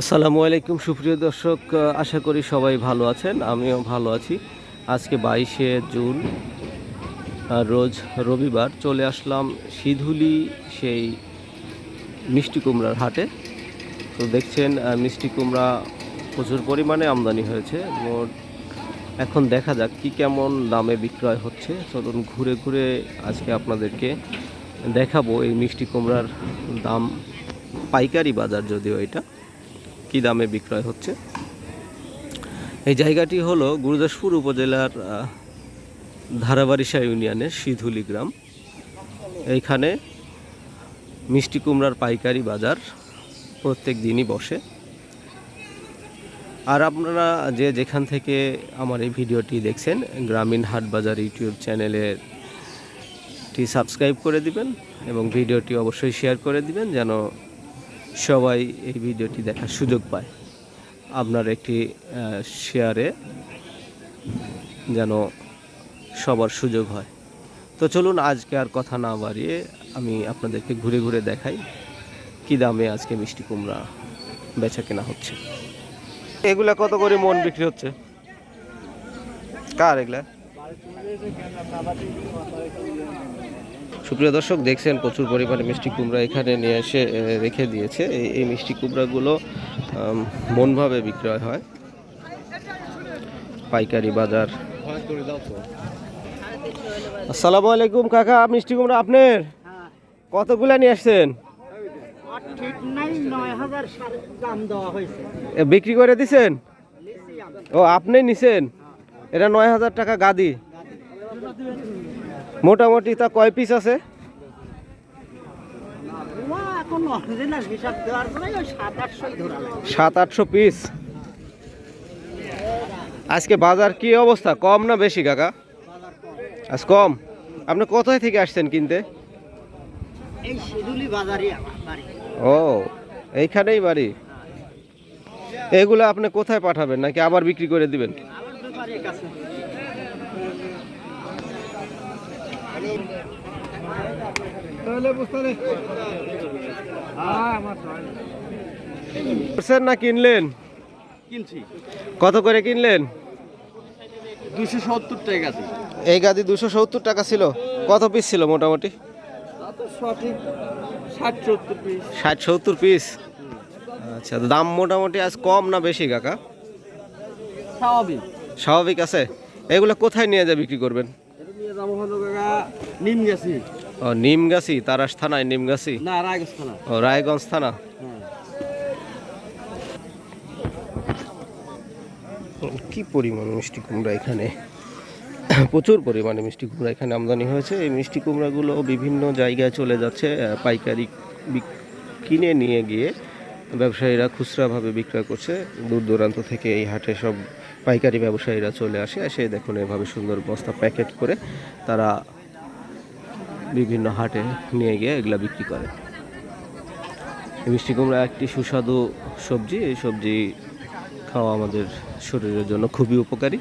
আসসালামু আলাইকুম, সুপ্রিয় দর্শক আশা করি সবাই ভালো আছেন, আমিও ভালো আছি। আজকে বাইশে জুন রোজ রবিবার চলে আসলাম সিধুলি সেই মিষ্টি কুমড়ার হাটে। তো দেখছেন মিষ্টি কুমড়া প্রচুর পরিমাণে আমদানি হয়েছে, মোট এখন দেখা যাক কি কেমন দামে বিক্রয় হচ্ছে। চলুন ঘুরে ঘুরে আজকে আপনাদেরকে দেখাবো এই মিষ্টি কুমড়ার দাম, পাইকারি বাজার যদিও এটা। কি দামে বিক্রয় হচ্ছে? এই জায়গাটি হলো গুরুদাসপুর উপজেলার ধারাবাড়িশা ইউনিয়নের সিধুলি গ্রাম। এইখানে মিষ্টি কুমড়ার পাইকারি বাজার প্রত্যেক দিনই বসে। আর আপনারা যে যেখান থেকে আমার এই ভিডিওটি দেখছেন, গ্রামীণ হাট বাজার ইউটিউব চ্যানেলের টি সাবস্ক্রাইব করে দিবেন এবং ভিডিওটি অবশ্যই শেয়ার করে দিবেন যেন সবাই এই ভিডিওটি দেখার সুযোগ পায়। আপনার একটি শেয়ারে যেন সবার সুযোগ হয়। তো চলুন আজকে আর কথা না বাড়িয়ে আমি আপনাদেরকে ঘুরে ঘুরে দেখাই কি দামে আজকে মিষ্টি কুমড়া বেচা কেনা হচ্ছে। এগুলা কত করে মন বিক্রি হচ্ছে? কার এগুলা? সুপ্রিয় দর্শক, দেখছেন প্রচুর পরিমাণে মিষ্টি কুমড়া এখানে নিয়ে এসে রেখে দিয়েছে। এই মিষ্টি কুমড়াগুলো মনভাবে বিক্রয় হয়। পাইকারি বাজার। আসসালামু আলাইকুম কাকা, মিষ্টি কুমড়া আপনার? কতগুলা নিয়ে আসছেন? বিক্রি করে দিছেন? ও, আপনি নিছেন? এটা নয় হাজার টাকা গাদি। মোটামুটি তা কয় পিস আছে? সাত আটশো পিস আজকে বাজার কি অবস্থা? কম না বেশি কাকা? আজ কম? আপনি কোথায় থেকে আসছেন কিনতে? ও এইখানেই বাড়ি? এগুলো আপনি কোথায় পাঠাবেন নাকি আবার বিক্রি করে দিবেন? না কিনলেন? কিনছি। কত করে কিনলেন? দুশো সত্তর টাকা এই গাদি দুশো সত্তর টাকা ছিল। কত পিস ছিল মোটামুটি? সঠিক ষাট সত্তর পিস ষাট সত্তর পিস আচ্ছা দাম মোটামুটি আজ কম না বেশি কাকা? স্বাভাবিক। স্বাভাবিক আছে। এগুলো কোথায় নিয়ে যা বিক্রি করবেন? নিয়ে যাব হলো কাকা নিম গেছি ও নিমগাছি তারাস থানায় নিমগাছি? না রায়গঞ্জ থানা। ও রায়গঞ্জ থানা? হ্যাঁ। কি পরিমাণ মিষ্টি কুমড়া এখানে? প্রচুর পরিমাণে মিষ্টি কুমড়া এখানে আমদানি হয়েছে। এই মিষ্টি কুমড়াগুলো বিভিন্ন জায়গায় চলে যাচ্ছে পাইকারি কিনে নিয়ে গিয়ে ব্যবসায়ীরা খুচরাভাবে বিক্রয় করছে। দূর দূরান্ত থেকে এই হাটে সব পাইকারি ব্যবসায়ীরা চলে আসে। এসে দেখুন এভাবে সুন্দর বস্তা প্যাকেট করে তারা বিভিন্ন হাটে নিয়ে গিয়ে এগুলো বিক্রি করে। মিষ্টি কুমড়া একটি সুস্বাদু সবজি। এই সবজি খাওয়া আমাদের শরীরের জন্য খুবই উপকারী।